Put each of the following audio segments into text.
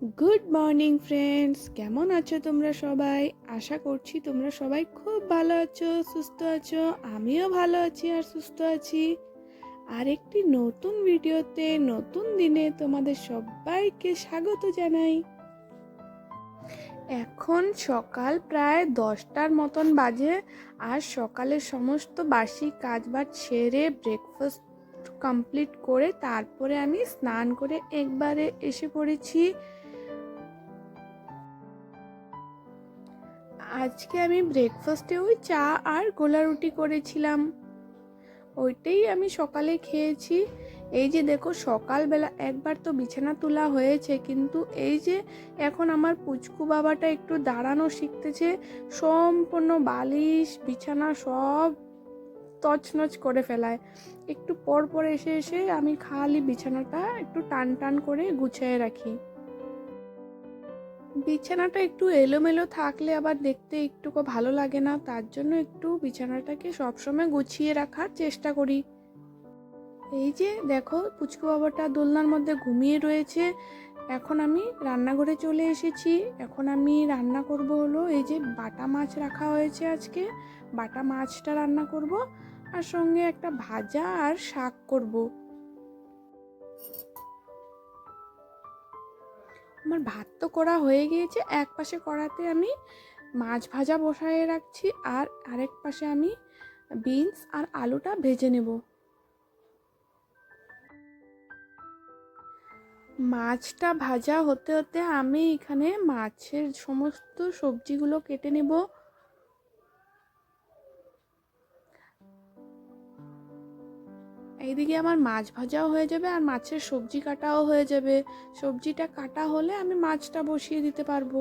Good morning friends কেমন আছো তোমরা সবাই? আশা করছি তোমরা সবাই খুব ভালো আছো, সুস্থ আছো। আমিও ভালো আছি আর সুস্থ আছি। আর একটি নতুন ভিডিওতে, নতুন দিনে তোমাদের সবাইকে স্বাগত জানাই। এখন সকাল প্রায় দশটার মতন বাজে আর সকালের সমস্ত বাসি কাজবাজ সেরে ব্রেকফাস্ট কমপ্লিট করে তারপরে আমি স্নান করে একবারে এসে পড়েছি। আজকে আমি ব্রেকফাস্টে ওই চা আর গোলা রুটি করেছিলাম। ওইটাই আমি সকালে খেয়েছি। এই যে দেখো, সকালবেলা একবার তো বিছানা তোলা হয়েছে, কিন্তু এই যে এখন আমার পুচকু বাবাটা একটু দাঁড়ানো শিখতেছে, সম্পূর্ণ বালিশ, বিছানা সব তছনছ করে ফেলায়। একটু পর পর এসে এসে আমি খালি বিছানাটা একটু টান টান করে গুছিয়ে রাখি। বিছানাটা একটু এলোমেলো থাকলে আবার দেখতে একটুকু ভালো লাগে না, তার জন্য একটু বিছানাটাকে সবসময় গুছিয়ে রাখার চেষ্টা করি। এই যে দেখো, পুচকু বাবাটা দোলনার মধ্যে ঘুমিয়ে রয়েছে। এখন আমি রান্নাঘরে চলে এসেছি। এখন আমি রান্না করব হলো এই যে বাটা মাছ রাখা হয়েছে আজকে। বাটা মাছটা রান্না করব আর সঙ্গে একটা ভাজা আর শাক করব। আমার ভাত তো করা হয়ে গিয়েছে, এক পাশে কড়াতে আমি মাছ ভাজা বসায় রাখছি আর আরেক পাশে আমি বিনস আর আলুটা ভেজে নেব। মাছটা ভাজা হতে হতে আমি এখানে মাছের সমস্ত সবজিগুলো কেটে নেব। এইদিকে আমার মাছ ভাজাও হয়ে যাবে আর মাছের সবজি কাটাও হয়ে যাবে। সবজিটা কাটা হলে আমি মাছটা বসিয়ে দিতে পারব।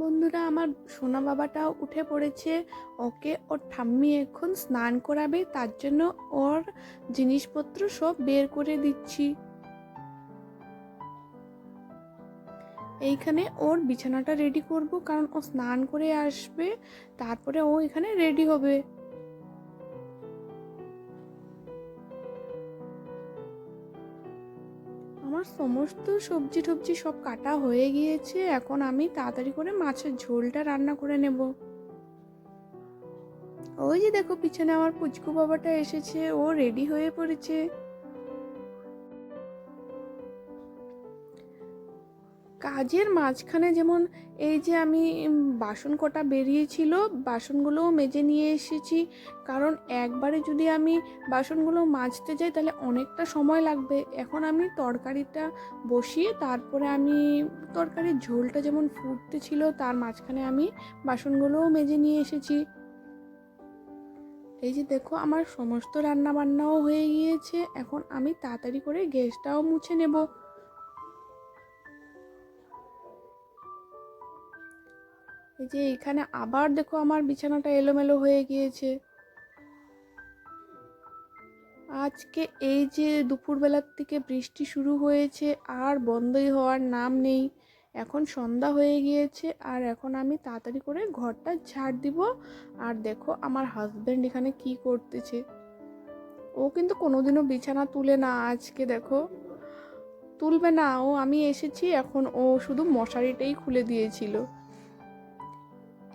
বন্ধুরা, আমার সোনা বাবাটাও উঠে পড়েছে। ওকে ওর ঠাম্মি এখন স্নান করাবে, তার জন্য ওর জিনিসপত্র সব বের করে দিচ্ছি। এইখানে ওর বিছানাটা রেডি করব, কারণ ও স্নান করে আসবে, তারপরে ও এখানে রেডি হবে। আমার সমস্ত সবজি টবজি সব কাটা হয়ে গিয়েছে, এখন আমি তাড়াতাড়ি করে মাছের ঝোলটা রান্না করে নেব। ওই যে দেখো, পিছনে আমার পুচকু বাবাটা এসেছে, ও রেডি হয়ে পড়েছে। কাজের মাঝখানে যেমন এই যে আমি বাসন কটা বেরিয়েছিল, বাসনগুলোও মেজে নিয়ে এসেছি। কারণ একবারে যদি আমি বাসনগুলো মাজতে যাই, তাহলে অনেকটা সময় লাগবে। এখন আমি তরকারিটা বসিয়ে, তারপরে আমি তরকারির ঝোলটা যেমন ফুটতে ছিল তার মাঝখানে আমি বাসনগুলোও মেজে নিয়ে এসেছি। এই যে দেখো, আমার সমস্ত রান্না বান্নাও হয়ে গিয়েছে। এখন আমি তাড়াতাড়ি করে গ্যাসটাও মুছে নেব। এই যে এখানে আবার দেখো আমার বিছানাটা এলোমেলো হয়ে গিয়েছে। আজকে এই যে দুপুরবেলার থেকে বৃষ্টি শুরু হয়েছে, আর বন্ধই হওয়ার নাম নেই। এখন সন্ধ্যা হয়ে গিয়েছে, আর এখন আমি তাড়াতাড়ি করে ঘরটা ঝাড় দিব। আর দেখো আমার হাজব্যান্ড এখানে কি করতেছে। ও কিন্তু কোনোদিনও বিছানা তুলে না আজকে, দেখো। তুলবে না, ও আমি এসেছি, এখন ও শুধু মশারিটাই খুলে দিয়েছিল।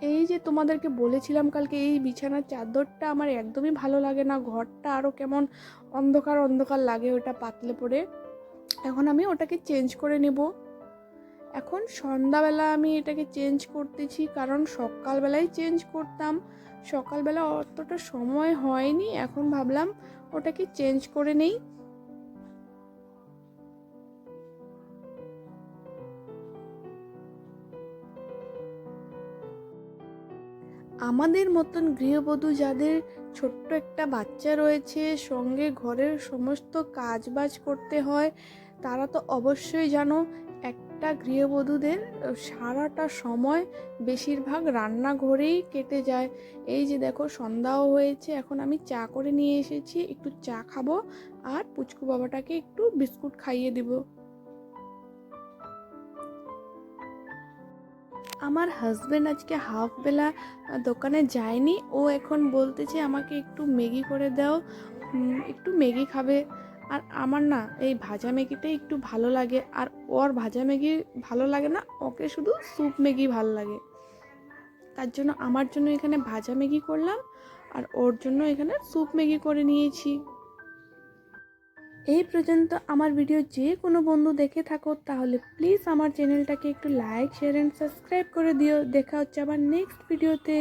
এই যে তোমাদেরকে বলেছিলাম কালকে, এই বিছানার চাদরটা আমার একদমই ভালো লাগে না। ঘরটা আরও কেমন অন্ধকার অন্ধকার লাগে ওটা পাতলে পড়ে এখন আমি ওটাকে চেঞ্জ করে নেব। এখন সন্ধ্যাবেলা আমি এটাকে চেঞ্জ করতেছি কারণ সকালবেলায় চেঞ্জ করতাম। সকালবেলা অতটা সময় হয়নি, এখন ভাবলাম ওটাকে চেঞ্জ করে নেই। আমাদের মতন গৃহবধূ যাদের ছোট্ট একটা বাচ্চা রয়েছে, সঙ্গে ঘরের সমস্ত কাজ বাজ করতে হয়, তারা তো অবশ্যই জানো একটা গৃহবধূদের সারাটা সময় বেশিরভাগ রান্নাঘরেই কেটে যায়। এই যে দেখো, সন্ধ্যাও হয়েছে, এখন আমি চা করে নিয়ে এসেছি, একটু চা খাব আর পুচকু বাবাটাকে একটু বিস্কুট খাইয়ে দিব। আমার হাজব্যান্ড আজকে হাফ বেলা দোকানে যায়নি। ও এখন বলতেছে, আমাকে একটু ম্যাগি করে দাও। একটু ম্যাগি খাবে। আর আমার না, এই ভাজা ম্যাগিটাই একটু ভালো লাগে। আর ওর ভাজা ম্যাগি ভালো লাগে না, ওকে শুধু স্যুপ ম্যাগি ভালো লাগে। তার জন্য আমার জন্য এখানে ভাজা ম্যাগি করলাম, আর ওর জন্য এখানে স্যুপ ম্যাগি করে নিয়েছি। এই পর্যন্ত আমার ভিডিও যে কোনো বন্ধু দেখে থাকো, তাহলে প্লিজ আমার চ্যানেলটাকে একটু লাইক শেয়ার অ্যান্ড সাবস্ক্রাইব করে দিও। দেখা হচ্ছে আবার নেক্সট ভিডিওতে